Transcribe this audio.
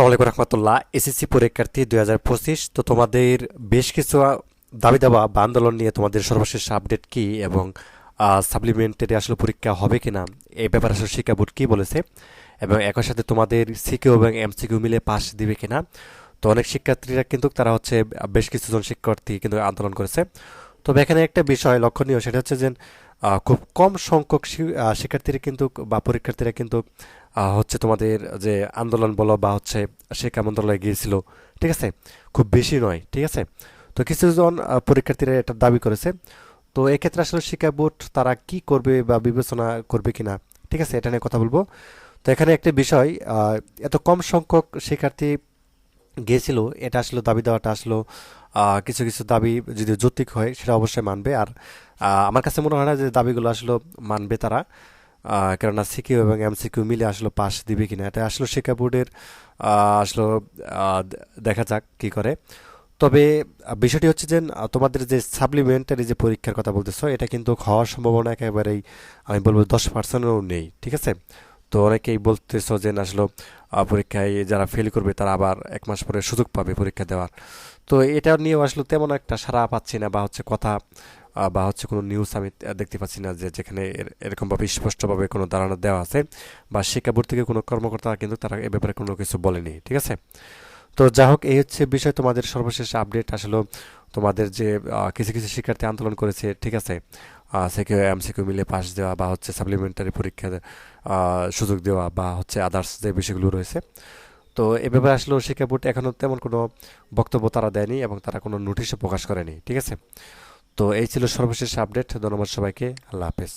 আসসালামাইকুম রহমতুল্লাহ। এসএসসি পরীক্ষার্থী দুই হাজার পঁচিশ, তো তোমাদের বেশ কিছু দাবি দাবা বা আন্দোলন নিয়ে তোমাদের সর্বশেষ আপডেট কি এবং সাপ্লিমেন্টারি আসলে পরীক্ষা হবে কিনা এই ব্যাপারে আসলে শিক্ষা বোর্ড কী বলেছে, এবং একই সাথে তোমাদের সিকিউ এবং এমসিকিউ মিলে পাস দিবে কিনা, তো অনেক শিক্ষার্থীরা কিন্তু তারা হচ্ছে বেশ কিছুজন শিক্ষার্থী কিন্তু আন্দোলন করেছে। তবে এখানে একটা বিষয় লক্ষণীয়, সেটা হচ্ছে যে খুব কম সংখ্যক শিক্ষার্থীরা কিন্তু বা পরীক্ষার্থীরা কিন্তু হচ্ছে তোমাদের যে আন্দোলন বলো বা হচ্ছে শিক্ষা মন্ত্রণালয়ে গিয়েছিল, ঠিক আছে? খুব বেশি নয়, ঠিক আছে? তো কিছুজন পরীক্ষার্থীরা এটা দাবি করেছে। তো এক্ষেত্রে আসলে শিক্ষা বোর্ড তারা কি করবে বা বিবেচনা করবে কিনা, ঠিক আছে? এটা নিয়ে কথা বলব। তো এখানে একটা বিষয় এত কম সংখ্যক শিক্ষার্থী গিয়েছিল এটা আসলে দাবি দেওয়াটা আসলো কিছু কিছু দাবি যদি যৌক্তিক হয় সেটা অবশ্যই মানবে। আর আমার কাছে মনে হয় না যে দাবিগুলো আসলে মানবে তারা কেননা সিকিউ এবং এমসিকিউ মিলে আসলে পাস দিবে কিনা। এটা আসলে শিক্ষা বোর্ডের আসলে দেখা যাক কি করে। তবে বিষয়টি হচ্ছে যে তোমাদের যে সাপ্লিমেন্টারি যে পরীক্ষার কথা বলতেছো, এটা কিন্তু হওয়ার সম্ভাবনা একেবারেই, আমি বলব দশ পার্সেন্টও নেই, ঠিক আছে? তো অনেকেই বলতেছো যে না, আসলে পরীক্ষায় যারা ফেল করবে তারা আবার এক মাস পরে সুযোগ পাবে পরীক্ষা দেওয়ার। তো এটা নিয়েও আসলে তেমন একটা সাড়া পাচ্ছি না বা হচ্ছে কথা বা হচ্ছে কোনো নিউজ আমি দেখতে পাচ্ছি না যে যেখানে এর- এরকমভাবে স্পষ্টভাবে কোনো ধারণা দেওয়া আছে বা শিক্ষা বোর্ড থেকে কোনো কর্মকর্তা কিন্তু তারা এ ব্যাপারে কোনো কিছু বলেনি, ঠিক আছে? তো যা হোক, এই হচ্ছে বিষয়। তোমাদের সর্বশেষ আপডেট আসলে তোমাদের যে কিছু কিছু শিক্ষার্থী আন্দোলন করেছে, ঠিক আছে? সেকে এমসিকিউ মিলে পাস দেওয়া বা হচ্ছে সাপ্লিমেন্টারি পরীক্ষা সুযোগ দেওয়া বা হচ্ছে আদার্স যে বিষয়গুলো রয়েছে। তো এ ব্যাপারে আসলে শিক্ষা বোর্ড এখনও তেমন কোনো বক্তব্য তারা দেয়নি এবং তারা কোনো নোটিশও প্রকাশ করেনি, ঠিক আছে? তো এই ছিল সর্বশেষ আপডেট ধন্যবাদ সবাইকে, আল্লাহ হাফেজ।